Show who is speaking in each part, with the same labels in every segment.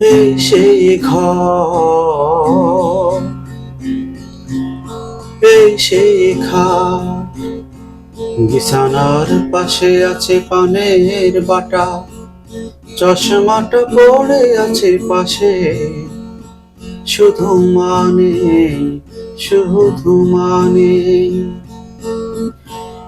Speaker 1: এই সেই ঘর, এই সেই বিছানার পাশে আছে পানের বাটা, চশমাটা পড়ে আছে পাশে, শুধু মানে শুধু মানে।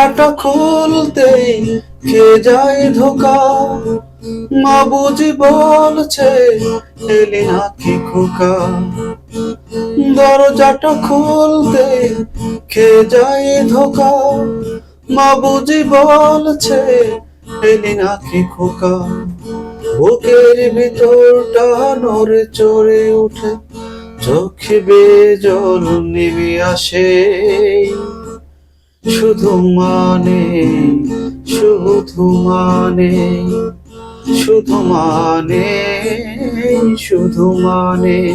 Speaker 1: দরজাটা খুলতেই কে যায় ধোকা? মা বুঝি বলছে, এলি নাকি খোকা? দরজাটা খুলতে কে যায় ধোকা? মা বুঝি বলছে, এলি নাকি খোকা? বুকের ভিতরটা নড়ে চড়ে উঠে চোখে বেজল নেমে আসে শুধু মানে শুধু মানে শুধু মানে শুধু মানে।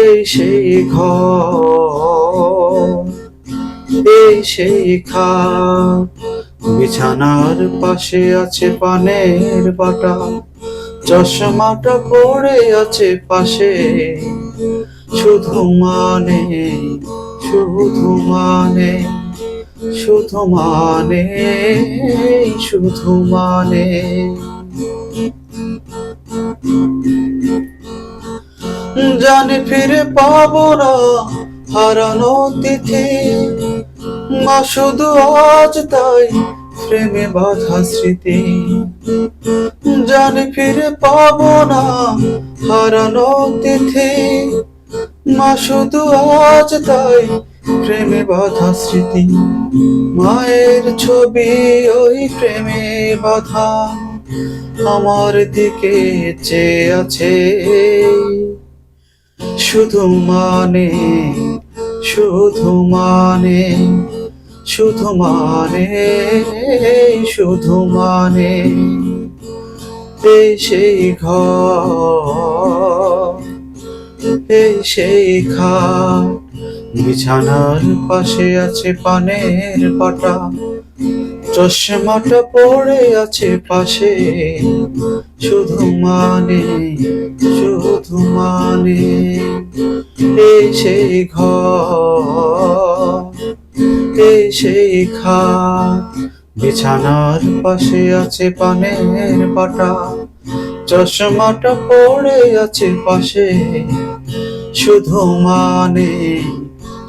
Speaker 1: এই সেই ঘর, এই সেই বিছানার পাশে আছে পানের বাটা, চশমাটা পড়ে আছে পাশে। শুধু মানে শুধু মানে শুধু মানে শুধু মানে। জানি ফিরে পাবো না হারানো তিথি, মা শুধু আজ তাই প্রেমে বাধা স্মৃতি। জানি ফিরে পাবো না হারানো তিথি, মা শুধু আজ তাই প্রেমে বাধা স্মৃতি। মায়ের ছবি ওই প্রেমে বাধা। আমার দিকে চেয়ে আছে। শুধু মানে শুধু মানে শুধু মানে শুধু মানে। সেই ঘর সেই খাট বিছানার পাশে আছে পানের পাটা চশমাটা পড়ে আছে পাশে। শুধু মানে শুধু মানে এই সেই ঘর এই সেই খাট। বিছানার পাশে আছে পানের পাটা চশমাটা পড়ে আছে পাশে। শুধু মানে